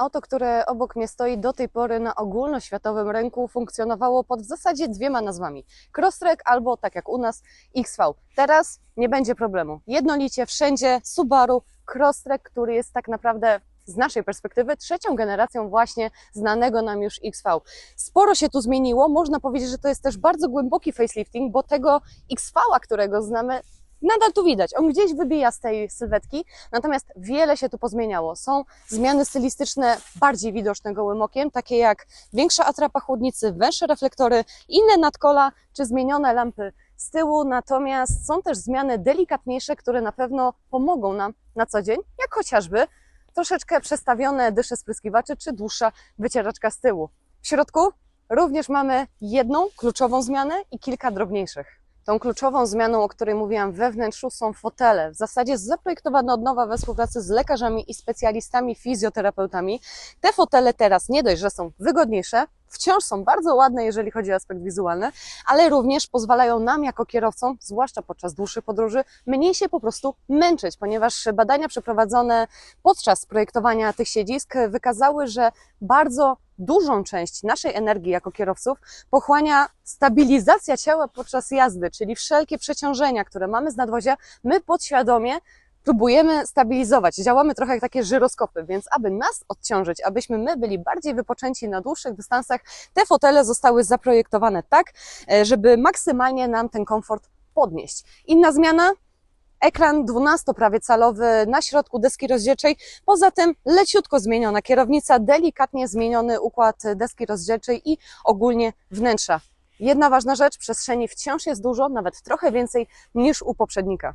Auto, które obok mnie stoi do tej pory na ogólnoświatowym rynku funkcjonowało pod w zasadzie dwiema nazwami. Crosstrek albo tak jak u nas XV. Teraz nie będzie problemu. Jednolicie wszędzie Subaru Crosstrek, który jest tak naprawdę z naszej perspektywy trzecią generacją właśnie znanego nam już XV. Sporo się tu zmieniło, można powiedzieć, że to jest też bardzo głęboki facelifting, bo tego XV-a, którego znamy, nadal tu widać. On gdzieś wybija z tej sylwetki, natomiast wiele się tu pozmieniało. Są zmiany stylistyczne bardziej widoczne gołym okiem, takie jak większa atrapa chłodnicy, węższe reflektory, inne nadkola czy zmienione lampy z tyłu, natomiast są też zmiany delikatniejsze, które na pewno pomogą nam na co dzień, jak chociażby troszeczkę przestawione dysze spryskiwaczy czy dłuższa wycieraczka z tyłu. W środku również mamy jedną kluczową zmianę i kilka drobniejszych. Tą kluczową zmianą, o której mówiłam we wnętrzu, są fotele. W zasadzie zaprojektowane od nowa we współpracy z lekarzami i specjalistami, fizjoterapeutami. Te fotele teraz nie dość, że są wygodniejsze, wciąż są bardzo ładne, jeżeli chodzi o aspekt wizualny, ale również pozwalają nam jako kierowcom, zwłaszcza podczas dłuższych podróży, mniej się po prostu męczyć, ponieważ badania przeprowadzone podczas projektowania tych siedzisk wykazały, że bardzo dużą część naszej energii jako kierowców pochłania stabilizacja ciała podczas jazdy, czyli wszelkie przeciążenia, które mamy z nadwozia, my podświadomie próbujemy stabilizować. Działamy trochę jak takie żyroskopy, więc aby nas odciążyć, abyśmy my byli bardziej wypoczęci na dłuższych dystansach, te fotele zostały zaprojektowane tak, e, żeby maksymalnie nam ten komfort podnieść. Inna zmiana, ekran 12 prawie calowy na środku deski rozdzielczej. Poza tym leciutko zmieniona kierownica, delikatnie zmieniony układ deski rozdzielczej i ogólnie wnętrza. Jedna ważna rzecz, przestrzeni wciąż jest dużo, nawet trochę więcej niż u poprzednika.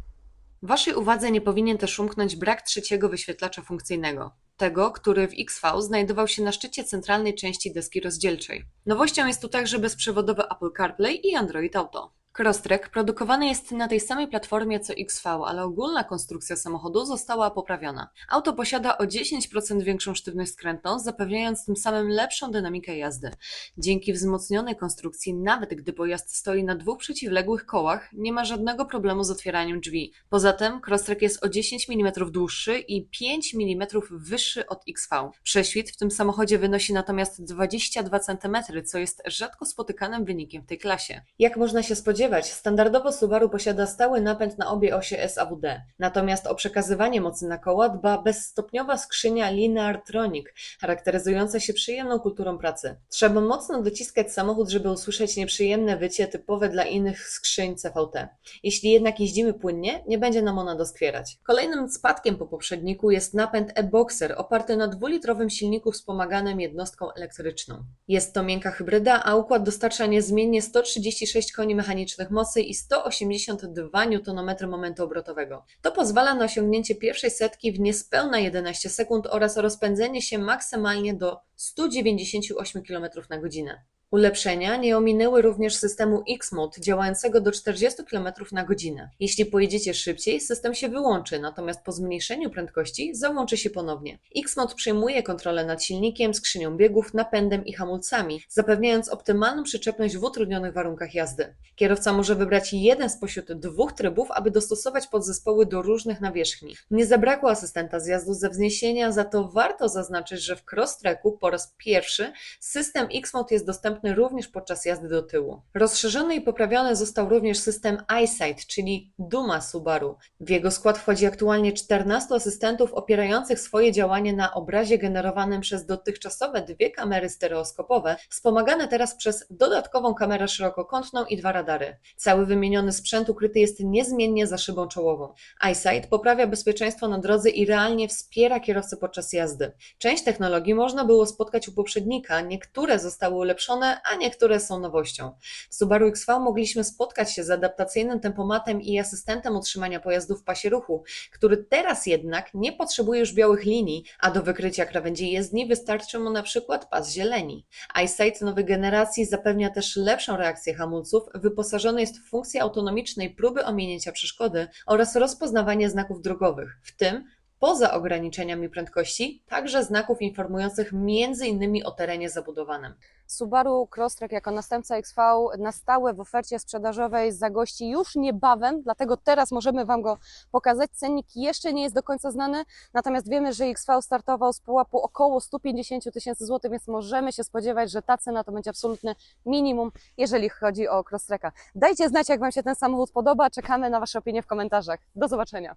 Waszej uwadze nie powinien też umknąć brak trzeciego wyświetlacza funkcyjnego. Tego, który w XV znajdował się na szczycie centralnej części deski rozdzielczej. Nowością jest tu także bezprzewodowy Apple CarPlay i Android Auto. Crosstrek produkowany jest na tej samej platformie co XV, ale ogólna konstrukcja samochodu została poprawiona. Auto posiada o 10% większą sztywność skrętną, zapewniając tym samym lepszą dynamikę jazdy. Dzięki wzmocnionej konstrukcji, nawet gdy pojazd stoi na dwóch przeciwległych kołach, nie ma żadnego problemu z otwieraniem drzwi. Poza tym Crosstrek jest o 10 mm dłuższy i 5 mm wyższy od XV. Prześwit w tym samochodzie wynosi natomiast 22 cm, co jest rzadko spotykanym wynikiem w tej klasie. Jak można się spodziewać, standardowo Subaru posiada stały napęd na obie osie SAWD. Natomiast o przekazywanie mocy na koła dba bezstopniowa skrzynia Lineartronic, charakteryzująca się przyjemną kulturą pracy. Trzeba mocno dociskać samochód, żeby usłyszeć nieprzyjemne wycie typowe dla innych skrzyń CVT. Jeśli jednak jeździmy płynnie, nie będzie nam ona doskwierać. Kolejnym spadkiem po poprzedniku jest napęd e-Boxer oparty na dwulitrowym silniku wspomaganym jednostką elektryczną. Jest to miękka hybryda, a układ dostarcza niezmiennie 136 koni mechanicznych mocy i 182 Nm momentu obrotowego. To pozwala na osiągnięcie pierwszej setki w niespełna 11 sekund oraz rozpędzenie się maksymalnie do 198 km na godzinę. Ulepszenia nie ominęły również systemu X-Mode działającego do 40 km na godzinę. Jeśli pojedziecie szybciej, system się wyłączy, natomiast po zmniejszeniu prędkości załączy się ponownie. X-Mode przejmuje kontrolę nad silnikiem, skrzynią biegów, napędem i hamulcami, zapewniając optymalną przyczepność w utrudnionych warunkach jazdy. Kierowca może wybrać jeden spośród dwóch trybów, aby dostosować podzespoły do różnych nawierzchni. Nie zabrakło asystenta zjazdu ze wzniesienia, za to warto zaznaczyć, że w Crosstracku po raz pierwszy system X-Mode jest dostępny również podczas jazdy do tyłu. Rozszerzony i poprawiony został również system EyeSight, czyli Duma Subaru. W jego skład wchodzi aktualnie 14 asystentów opierających swoje działanie na obrazie generowanym przez dotychczasowe dwie kamery stereoskopowe, wspomagane teraz przez dodatkową kamerę szerokokątną i dwa radary. Cały wymieniony sprzęt ukryty jest niezmiennie za szybą czołową. EyeSight poprawia bezpieczeństwo na drodze i realnie wspiera kierowcę podczas jazdy. Część technologii można było spotkać u poprzednika, niektóre zostały ulepszone, a niektóre są nowością. W Subaru XV mogliśmy spotkać się z adaptacyjnym tempomatem i asystentem utrzymania pojazdu w pasie ruchu, który teraz jednak nie potrzebuje już białych linii, a do wykrycia krawędzi jezdni wystarczy mu na przykład pas zieleni. EyeSight nowej generacji zapewnia też lepszą reakcję hamulców, wyposażony jest w funkcję autonomicznej próby ominięcia przeszkody oraz rozpoznawanie znaków drogowych, w tym poza ograniczeniami prędkości, także znaków informujących m.in. o terenie zabudowanym. Subaru Crosstrek jako następca XV na stałe w ofercie sprzedażowej zagości już niebawem, dlatego teraz możemy Wam go pokazać. Cennik jeszcze nie jest do końca znany, natomiast wiemy, że XV startował z pułapu około 150 tysięcy złotych, więc możemy się spodziewać, że ta cena to będzie absolutne minimum, jeżeli chodzi o Crosstreka. Dajcie znać, jak Wam się ten samochód podoba. Czekamy na Wasze opinie w komentarzach. Do zobaczenia.